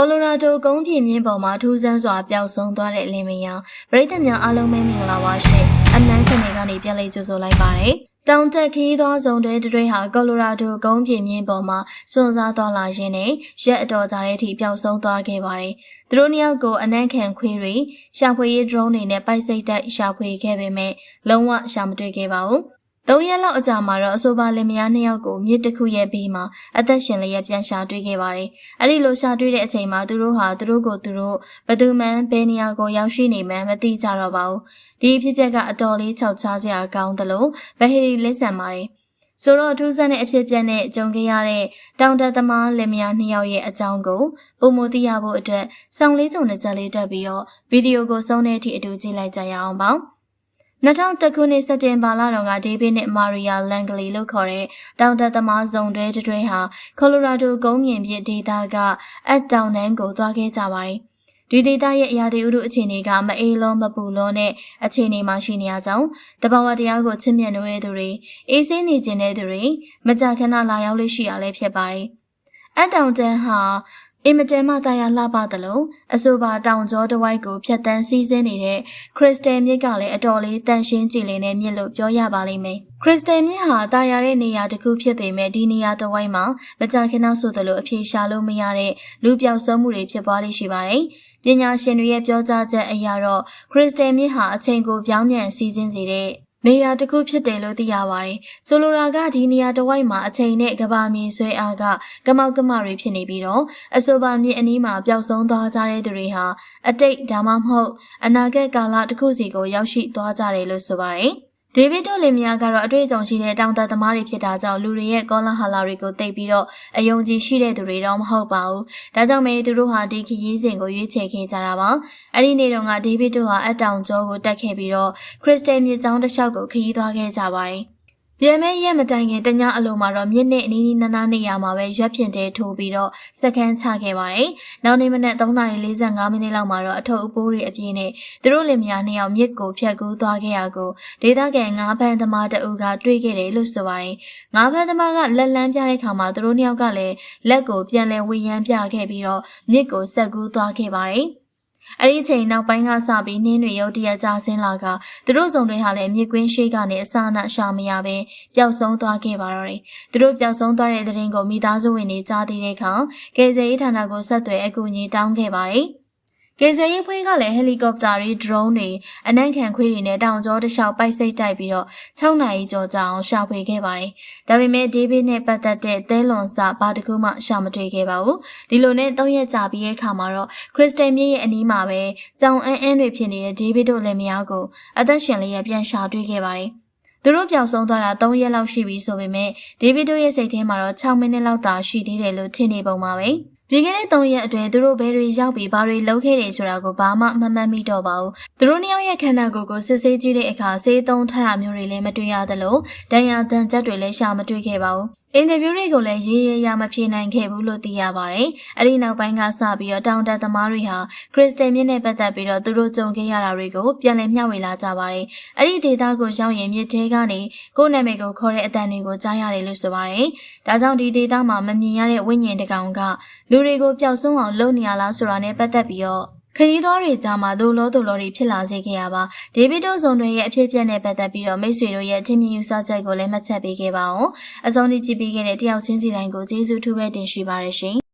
ကိုလိုရာဒိုကုန်းပြင်မြင့်ပေါ်မှာထူးဆန်းစွာပျောက်ဆုံးသွားတဲ့လင်မယားပရိသတ်များအားလုံးပဲမင်္ဂလာပါရှင်အနန်းချန်နယ်ကနေပြန်လည်ကြိုဆိုလိုက်ပါတယ်တောင်တက်ခီးသောဇုံတွေတွေဟာကိုလိုရာဒိုကုန်းပြင်မြင့်ပေါ်မှာစွန့်စားသွားလာရင်းနဲ့ရက်အတော်ကြာတဲ့အထိပျောက်ဆုံးသွားခဲ့ပါတယ်သူတို့နှစ်ယောက်ကိုအနန်းခံခွေးတွေရှာဖွေရေး drone တွေနဲ့ပိုက်စိတ်တိုက်ရှာဖွေခဲ့ပေမဲ့လုံးဝရှာမတွေ့ခဲ့ပါဘူး သုံးရက်လောက်အကြာမှာတော့အဆိုပါလင်မယားနှစ်ယောက်ကိုမြစ်တစ်ခုရဲ့ဘေးမှာအသက်ရှင်လျက်ပြန်ရှာတွေ့ခဲ့ပါတယ်။အဲ့ဒီလိုရှာတွေ့တဲ့အချိန်မှာသူတို့ဟာသူတို့ကိုသူတို့ဘယ်သူမှန်းဘယ်နေရာကိုရောက်ရှိနေမှန်းမသိကြတော့ပါဘူး။ဒီအဖြစ်အပျက်ကအတော်လေးခြောက်ခြားစရာကောင်းသလိုဗဟီလစ်ဆန်ပါတယ်။ဆိုတော့အထူးဆန်းတဲ့အဖြစ်အပျက်နဲ့ကြုံခဲ့ရတဲ့တောင်တက်သမားလင်မယားနှစ်ယောက်ရဲ့အကြောင်းကိုပုံမသိရဖို့အတွက်ဆောင်းလေးစုံနဲ့ကြက်လေးတက်ပြီးတော့ဗီဒီယိုကိုဆုံးတဲ့အထိအတူကြည့်လိုက်ကြရအောင်ပါ။ 2000ခုနှစ်စက်တင်ဘာလတုန်းကဒေးဗစ်နဲ့မာရီယာလန်ဂလီလို့ခေါ်တဲ့တောင်တက်သမားဇုံတွဲတွဲဟာကော်လိုရာဒိုကုန်းမြင့်ပြဒေသကအက်တောင်နန်းကိုသွားခဲ့ကြပါတယ်။ဒီဒေသရဲ့အရာဒီဥတုအခြေအနေကမအေးလုံးမပူလုံးနဲ့အခြေအနေမှာရှိနေရကြောင်းတဘာဝတရားကိုချစ်မြတ်နေတဲ့သူတွေအေးဆေးနေခြင်းတဲ့သူတွေမကြာခဏလာရောက်လို့ရှိရလဲဖြစ်ပါတယ်။အက်တောင်တန်းဟာ အင်မတန်မှတာယာလှပသလိုအဆိုပါတောင်ကျောတစ်ဝိုက်ကိုဖြတ်တန်းစီးဆင်းနေတဲ့ခရစ်စတယ်မြစ်ကလည်းအတော်လေးတန်ရှင်းကြည်လင်တဲ့မြစ်လို့ပြောရပါလိမ့်မယ်။ခရစ်စတယ်မြစ်ဟာတာယာတဲ့နေရာတစ်ခုဖြစ်ပေမဲ့ဒီနေရာတစ်ဝိုက်မှာမကြာခဏဆိုသလိုအပြေရှားလို့မရတဲ့လူပြောက်ဆုံးမှုတွေဖြစ်ပွားလိရှိပါတယ်။ပညာရှင်တွေရဲ့ပြောကြားချက်အရတော့ခရစ်စတယ်မြစ်ဟာအချိန်ကိုပြောင်းပြန်စီးဆင်းစေတဲ့ နေရာတစ်ခုဖြစ်တယ်လို့သိရပါတယ်။ဆိုလိုတာကဒီနေရာတစ်ဝိုက်မှာအချိန်နဲ့ကဘာမြေဆွဲအားကကမောက်ကမတွေဖြစ်နေပြီးတော့အဆိုပါမြေအနီးမှာပျောက်ဆုံးသွားကြတဲ့သူတွေဟာအတိတ်ဒါမှမဟုတ်အနာဂတ်ကာလတစ်ခုစီကိုရောက်ရှိသွားကြတယ်လို့ဆိုပါတယ်။ ဒေးဗစ်တို့လင်မယားကတော့အတွေ့အကြုံရှိတဲ့တောင်တသမားတွေဖြစ်တာကြောင့်လူတွေရဲ့ကောလာဟလာတွေကိုသိပြီးတော့အယုံကြည်ရှိတဲ့သူတွေတော့မဟုတ်ပါဘူး။ဒါကြောင့်မဲသူတို့ဟာဒီခရီးစဉ်ကိုရွေးချယ်ခဲ့ကြတာပါ။အဲ့ဒီနေ့တုန်းကဒေးဗစ်တို့ဟာအတောင်ကျောကိုတက်ခဲ့ပြီးတော့ခရစ်စတယ်မြေကျောင်းတစ်လျှောက်ကိုခရီးသွားခဲ့ကြပါတယ်။ ပြန်မဲရက်မတိုင်ခင်တညအလုံးမှာတော့မြစ်နဲ့အနီးနီးနားနားနေရာမှာပဲရွက်ဖြင့်တဲထိုးပြီးတော့စက္ကန့်ချခဲ့ပါတယ်။နောက်နေ့မနက်3:45မိနစ်လောက်မှာတော့အထုပ်အပိုးတွေအပြည့်နဲ့သူတို့လင်မယားနှစ်ယောက်မြစ်ကိုဖြတ်ကူးသွားခဲ့ရကိုဒေသခံငါးဖန်သမားတအူကတွေ့ခဲ့တယ်လို့ဆိုပါတယ်။ငါးဖန်သမားကလက်လန်းပြတဲ့ခါမှာသူတို့နှစ်ယောက်ကလည်းလက်ကိုပြန်လဲဝေယမ်းပြခဲ့ပြီးတော့မြစ်ကိုဆက်ကူးသွားခဲ့ပါတယ်။ အဲ့ဒီအချိန်နောက်ပိုင်းကစပြီးနှင်းတွေရုတ်တရက်ကျဆင်းလာကသူတို့စုံတွေဟာလည်းမြေကွင်းရှိကနေအစအနရှာမရပဲပျောက်ဆုံးသွားခဲ့ပါတော့တယ်။သူတို့ပျောက်ဆုံးသွားတဲ့တဲ့ရင်ကိုမိသားစုဝင်တွေကြားသိတဲ့အခါကယ်ဆယ်ရေးဌာနကိုဆက်သွယ်အကူအညီတောင်းခဲ့ပါတယ်။ ကယ်ဆယ်ရေးဖွဲ့ကလည်းဟယ်လီကော်ပတာတွေ drone တွေအနံ့ခံခွေးတွေနဲ့တောင်ကျောတစ်လျှောက်ပိုက်စိတ်တိုက်ပြီးတော့6နာရီကျော်ကြာအောင်ရှာဖွေခဲ့ပါတယ်။ဒါပေမဲ့ဒေးဗစ်နဲ့ပတ်သက်တဲ့သဲလွန်စာဘာတကူမှရှာမတွေ့ခဲ့ပါဘူး။ဒီလိုနဲ့၃ရက်ကြာပြီးတဲ့အခါမှာတော့ခရစ်စတယ်မြစ်ရဲ့အနီးမှာပဲကြောင်အန်းအန်းတွေဖြစ်နေတဲ့ဒေးဗစ်တို့လည်းမယားကိုအသက်ရှင်လျက်ပြန်ရှာတွေ့ခဲ့ပါတယ်။သူတို့ပျောက်ဆုံးသွားတာ3ရက်လောက်ရှိပြီဆိုပေမဲ့ဒေးဗစ်တို့ရဲ့စိတ်ထဲမှာတော့6မိနစ်လောက်သာရှိသေးတယ်လို့ထင်နေပုံပါပဲ။ ပြီးခဲ့တဲ့၃ရက်အတွင်းသူတို့ဘယ်တွေရောက်ပြီးဘာတွေလုပ်ခဲ့တယ်ဆိုတာကိုဘာမှမမှတ်မိတော့ပါဘူး။သူတို့နှစ်ယောက်ရဲ့ခန္ဓာကိုယ်ကိုစစ်ဆေးကြည့်တဲ့အခါဆေးသုံးထတာမျိုးတွေလည်းမတွေ့ရသလိုဒဏ်ရာတန်ချက်တွေလည်းရှာမတွေ့ခဲ့ပါဘူး။အင်တာဗျူးတွေကိုလည်းရေးရရမဖြေနိုင်ခဲ့ဘူးလို့သိရပါတယ်။အဲဒီနောက်ပိုင်းကစပြီးတော့တောင်တက်သမားတွေဟာခရစ်စတယ်မြစ်နဲ့ပတ်သက်ပြီးတော့သူတို့ကြုံခဲ့ရတာတွေကိုပြန်လည်မျှဝေလာကြပါတယ်။အဲဒီဒေတာကိုရောက်ရင်မြစ်ထဲကနေကိုယ့်နာမည်ကိုခေါ်တဲ့အတန်တွေကိုကြားရတယ်လို့ဆိုပါတယ်။ဒါကြောင့်ဒီဒေတာမှာမမြင်ရတဲ့ဝိညာဉ်တကောင်ကလူတွေကိုပျောက်ဆုံးအောင်လုပ်နေရလားဆိုတာနဲ့ပတ်သက်ပြီးတော့ ခရီးသွားတွေကြားမှာဒိုလောဒိုလောတွေဖြစ်လာစေခဲ့ရပါဒေးဗစ်တို့ဇုံတွေရဲ့အဖြစ်အပျက်နဲ့ပတ်သက်ပြီးတော့မိတ်ဆွေတို့ရဲ့ထင်မြင်ယူဆချက်ကိုလည်းမှတ်ချက်ပေးခဲ့ပါအောင်အစုံဒီကြည့်ပြီးခဲ့တဲ့တယောက်ချင်းစီတိုင်းကိုကျေးဇူးထူးပဲတင်ရှိပါရရှင်